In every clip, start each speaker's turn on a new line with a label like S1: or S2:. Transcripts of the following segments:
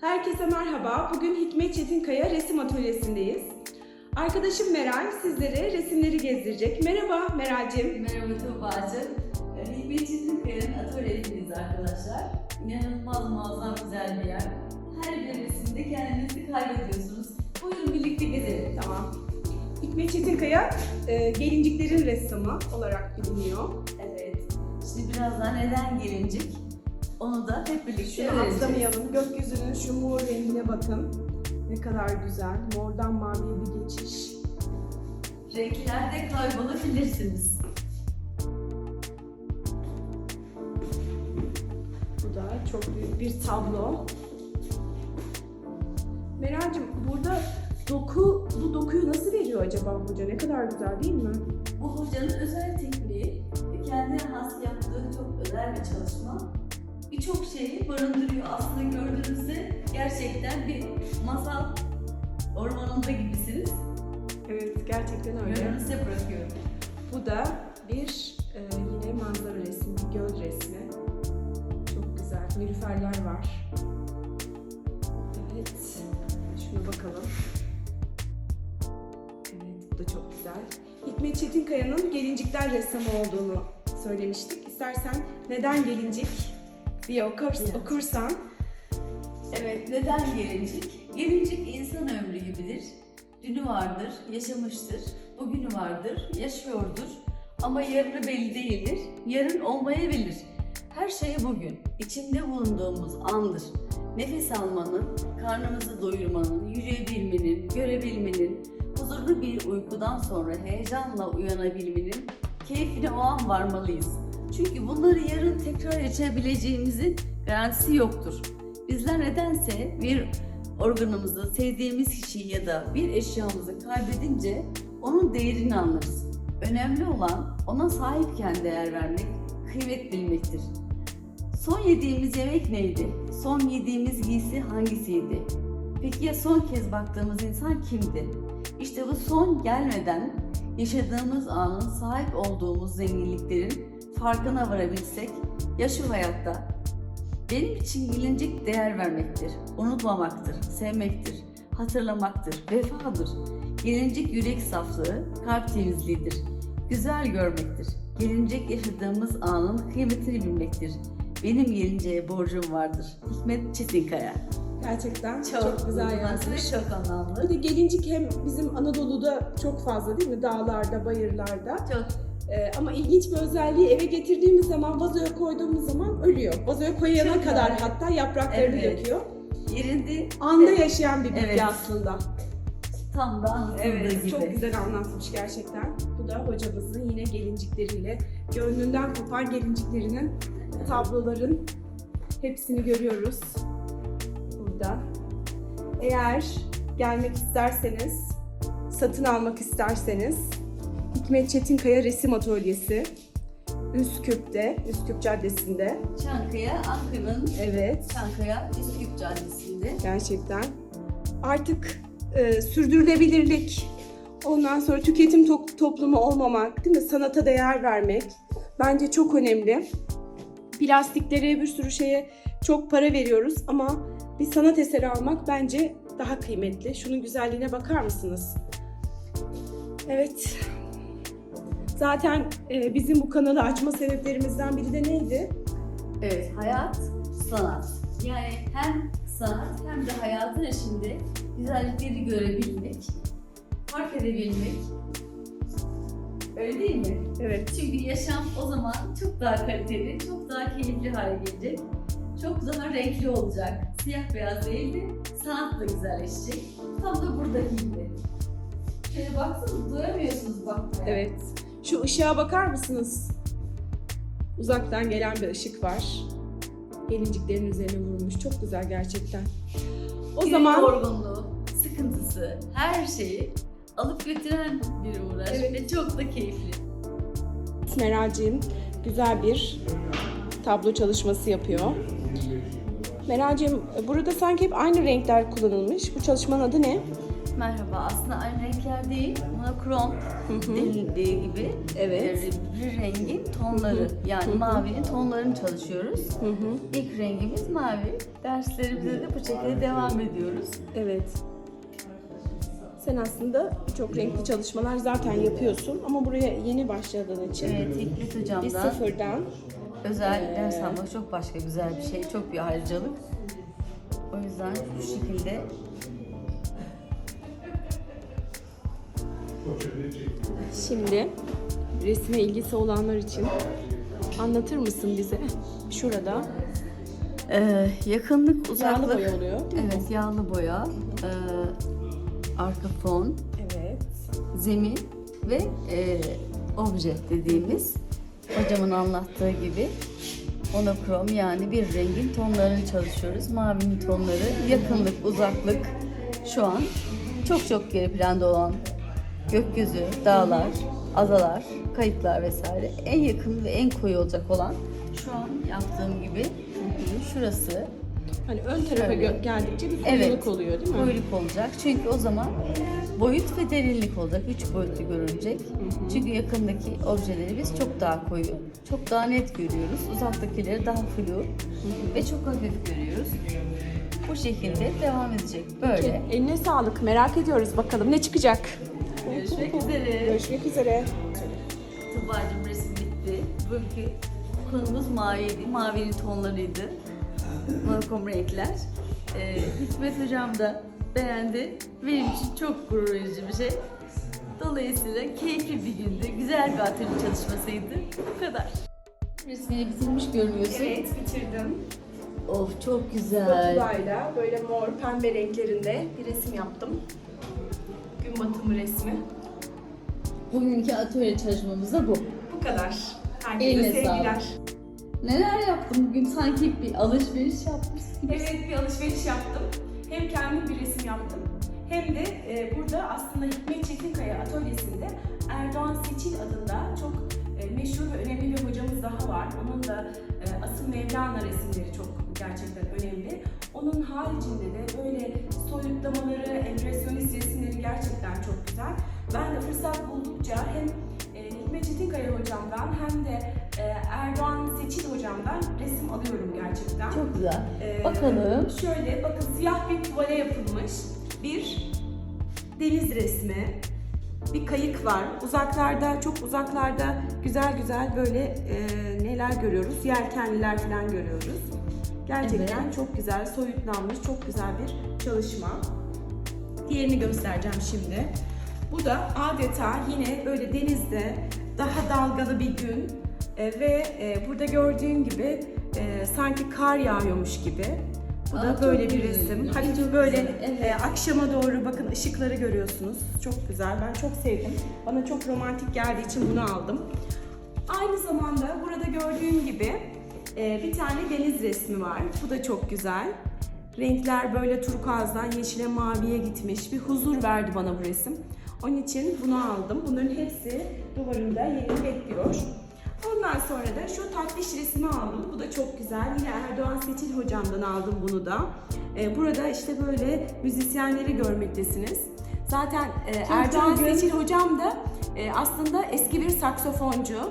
S1: Herkese merhaba. Bugün Hikmet Çetinkaya resim atölyesindeyiz. Arkadaşım Meral sizlere resimleri gezdirecek. Merhaba Meral'cim.
S2: Merhaba Tuğba'cığım. Ee, Hikmet Çetinkaya'nın atölyesindeyiz arkadaşlar. İnanılmaz muazzam güzel bir yer. Her bir resimde kendinizi kaybediyorsunuz. Buyurun birlikte gezelim.
S1: Tamam. Hikmet Çetinkaya e, gelinciklerin ressamı olarak biliniyor.
S2: Evet. Şimdi birazdan neden gelincik? Onu da hep birlikte
S1: Şunu atlamayalım. Gökyüzünün şu mor rengine bakın. Ne kadar güzel. Mordan maviye bir geçiş.
S2: Renklerde kaybolabilirsiniz.
S1: Bu da çok büyük bir tablo. Meral'cim burada doku, bu dokuyu nasıl veriyor acaba hoca? Ne kadar güzel değil mi?
S2: Bu hocanın özel tekniği kendine has yaptığı çok özel bir çalışma. Birçok şeyi barındırıyor. Aslında gördüğünüzde gerçekten bir masal ormanında gibisiniz.
S1: Evet gerçekten öyle.
S2: Size bırakıyorum.
S1: Bu da bir e, yine manzara resmi, bir göl resmi. Çok güzel. Nilüferler var. Evet. Şuna bakalım. Evet bu da çok güzel. Hikmet Çetinkaya'nın gelincikler ressamı olduğunu söylemiştik. İstersen neden gelincik diye okurs,
S2: Evet.
S1: okursan.
S2: Evet, neden gelincik? Gelincik insan ömrü gibidir. Dünü vardır, yaşamıştır. Bugünü vardır, yaşıyordur. Ama yarını belli değildir. Yarın olmayabilir. Her şey bugün. İçinde bulunduğumuz andır. Nefes almanın, karnımızı doyurmanın, yürüyebilmenin, görebilmenin, huzurlu bir uykudan sonra heyecanla uyanabilmenin keyfine o an varmalıyız. Çünkü bunları yarın tekrar yaşayabileceğimizin garantisi yoktur. Bizler nedense bir organımızı, sevdiğimiz kişiyi ya da bir eşyamızı kaybedince onun değerini anlarız. Önemli olan ona sahipken değer vermek, kıymet bilmektir. Son yediğimiz yemek neydi? Son yediğimiz giysi hangisiydi? Peki ya son kez baktığımız insan kimdi? İşte bu son gelmeden yaşadığımız anın sahip olduğumuz zenginliklerin farkına varabilsek ya şu hayatta benim için gelincik değer vermektir, unutmamaktır, sevmektir, hatırlamaktır, vefadır. Gelincik yürek saflığı, kalp temizliğidir. Güzel görmektir. Gelincik yaşadığımız anın kıymetini bilmektir. Benim gelinceye borcum vardır. Hikmet Çetinkaya.
S1: Gerçekten çok, güzel
S2: uzun
S1: yazmış.
S2: Çok anlamlı.
S1: Bir de gelincik hem bizim Anadolu'da çok fazla değil mi? Dağlarda, bayırlarda.
S2: Çok
S1: Ee, ama ilginç bir özelliği eve getirdiğimiz zaman vazoya koyduğumuz zaman ölüyor. Vazoya koyana
S2: Çok
S1: kadar
S2: güzel.
S1: hatta yapraklarını
S2: Evet.
S1: döküyor.
S2: yerinde
S1: Anda yaşayan bir bitki
S2: Evet.
S1: aslında.
S2: tam da
S1: Evet,
S2: gibi.
S1: çok güzel anlatmış gerçekten. Bu da hocamızın yine gelincikleriyle, gönlünden kopan gelinciklerinin, tabloların hepsini görüyoruz burada. Eğer gelmek isterseniz, satın almak isterseniz Hikmet Çetinkaya Resim Atölyesi Üsküp'te, Üsküp Caddesi'nde.
S2: Çankaya, Ankara'nın
S1: Evet,
S2: Çankaya Üsküp Caddesi'nde.
S1: gerçekten. Artık e, sürdürülebilirlik, ondan sonra tüketim to- toplumu olmamak, değil mi? Sanata değer vermek bence çok önemli. Plastiklere, bir sürü şeye çok para veriyoruz ama bir sanat eseri almak bence daha kıymetli. Şunun güzelliğine bakar mısınız? Evet. Zaten e, bizim bu kanalı açma sebeplerimizden biri de neydi?
S2: Evet, hayat, sanat. Yani hem sanat hem de hayatın içinde güzellikleri görebilmek, fark edebilmek. Öyle değil mi?
S1: Evet.
S2: Çünkü yaşam o zaman çok daha kaliteli, çok daha keyifli hale gelecek. Çok daha renkli olacak. Siyah beyaz değil de sanat da güzelleşecek. Tam da buradaki gibi. Şöyle baksanız doyamıyorsunuz bakmaya.
S1: Evet. Şu ışığa bakar mısınız? Uzaktan gelen bir ışık var. Gelinciklerin üzerine vurulmuş. Çok güzel gerçekten. O
S2: Günün
S1: zaman
S2: yorgunluğu, sıkıntısı, her şeyi alıp götüren bir uğraş
S1: Evet.
S2: ve çok da keyifli.
S1: Meral'cim güzel bir tablo çalışması yapıyor. Meral'cim burada sanki hep aynı renkler kullanılmış. Bu çalışmanın adı ne?
S2: Merhaba. Aslında aynı renkler değil. Monokrom denildiği gibi
S1: Evet.
S2: bir rengin tonları yani mavinin tonlarını çalışıyoruz. İlk rengimiz mavi. Derslerimize de bu şekilde devam ediyoruz.
S1: Evet. Sen aslında çok renkli çalışmalar zaten yapıyorsun ama buraya yeni başladığın için
S2: Evet, Hikmet
S1: bir
S2: hocamdan
S1: sıfırdan
S2: özel ders almak çok başka güzel bir şey. Çok bir ayrıcalık. O yüzden bu şekilde
S1: Şimdi resme ilgisi olanlar için anlatır mısın bize? Şurada
S2: e, yakınlık,
S1: yağlı
S2: uzaklık.
S1: boya oluyor?
S2: Evet, yağlı boya, e, arka fon,
S1: Evet.
S2: zemin ve e, obje dediğimiz hocamın anlattığı gibi monokrom yani bir rengin tonlarını çalışıyoruz. Mavinin tonları, yakınlık, uzaklık şu an çok çok geri planda olan gökyüzü, dağlar, adalar, kayıklar vesaire en yakın ve en koyu olacak olan şu an yaptığım gibi şurası
S1: Hani ön tarafa
S2: Şöyle.
S1: geldikçe bir koyuluk
S2: Evet.
S1: oluyor değil mi?
S2: Boyuluk olacak. Çünkü o zaman boyut ve derinlik olacak. Üç boyutlu görünecek. Çünkü yakındaki objeleri biz çok daha koyu, çok daha net görüyoruz. Uzaktakileri daha flu ve çok hafif görüyoruz. Bu şekilde devam edecek. Böyle.
S1: Eline sağlık. Merak ediyoruz bakalım ne çıkacak.
S2: Görüşmek üzere.
S1: Görüşmek üzere.
S2: Tuğba'cığım resim bitti. Bugünkü konumuz maviydi. Mavinin tonlarıydı. Monokrom renkler. Ee, Hikmet hocam da beğendi. Benim için çok gurur verici bir şey. Dolayısıyla keyifli bir gündü. Güzel bir atölye çalışmasıydı. Bu kadar. Resmini bitirmiş görünüyorsun.
S1: Evet bitirdim.
S2: Of çok güzel.
S1: Spatulayla böyle mor pembe renklerinde bir resim yaptım. Gün batımı resmi.
S2: Bugünkü atölye çalışmamız da bu.
S1: Bu kadar. Herkese
S2: Eline
S1: sevgiler.
S2: Neler yaptın bugün? Sanki bir alışveriş yapmışsın gibi.
S1: Evet bir alışveriş yaptım. Hem kendim bir resim yaptım. Hem de e, burada aslında Hikmet Çetinkaya atölyesinde Erdoğan Seçil adında çok e, meşhur ve önemli bir hocamız daha var. Onun da e, asıl Mevlana resimleri çok gerçekten önemli. Onun haricinde de böyle soyutlamaları, Ben de fırsat buldukça hem e, Hikmet Çetinkaya hocamdan hem de e, Erdoğan Seçil hocamdan resim alıyorum gerçekten.
S2: Çok güzel.
S1: Ee,
S2: Bakalım.
S1: Şöyle bakın siyah bir tuvale yapılmış bir deniz resmi. Bir kayık var. Uzaklarda, çok uzaklarda güzel güzel böyle e, neler görüyoruz? Yelkenliler falan görüyoruz. Gerçekten
S2: Evet.
S1: çok güzel, soyutlanmış, çok güzel bir çalışma. Diğerini göstereceğim şimdi. Bu da adeta yine böyle denizde daha dalgalı bir gün E, ve e, burada gördüğün gibi e, sanki kar yağıyormuş gibi. Bu
S2: Aa,
S1: da böyle bir resim. Hafif böyle
S2: evet.
S1: e, akşama doğru bakın ışıkları görüyorsunuz. Çok güzel. Ben çok sevdim. Bana çok romantik geldiği için bunu aldım. Aynı zamanda burada gördüğün gibi e, bir tane deniz resmi var. Bu da çok güzel. Renkler böyle turkuazdan yeşile maviye gitmiş. Bir huzur verdi bana bu resim. Onun için bunu aldım. Bunların hepsi duvarımda yerini bekliyor. Ondan sonra da şu tatlış resmi aldım. Bu da çok güzel. Yine Erdoğan Seçil hocamdan aldım bunu da. Ee, burada işte böyle müzisyenleri görmektesiniz. Zaten e, Erdoğan Seçil hocam da e, aslında eski bir saksofoncu.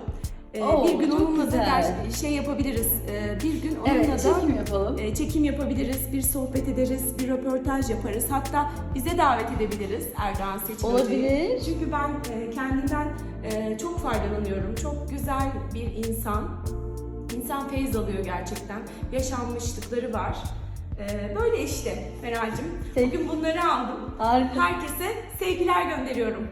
S1: Ee,
S2: Oo,
S1: bir gün
S2: çok
S1: onunla da
S2: güzel.
S1: şey yapabiliriz. Ee, bir gün onunla
S2: Evet,
S1: da
S2: çekim yapalım.
S1: e, çekim yapabiliriz, bir sohbet ederiz, bir röportaj yaparız. Hatta bize davet edebiliriz Erdoğan Seçil Hoca'yı.
S2: Olabilir.
S1: Çünkü ben e, kendimden e, çok faydalanıyorum. Çok güzel bir insan. İnsan feyiz alıyor gerçekten. Yaşanmışlıkları var. E, böyle işte Meral'cim.
S2: Peki.
S1: Bugün bunları aldım.
S2: Harika.
S1: Herkese sevgiler gönderiyorum.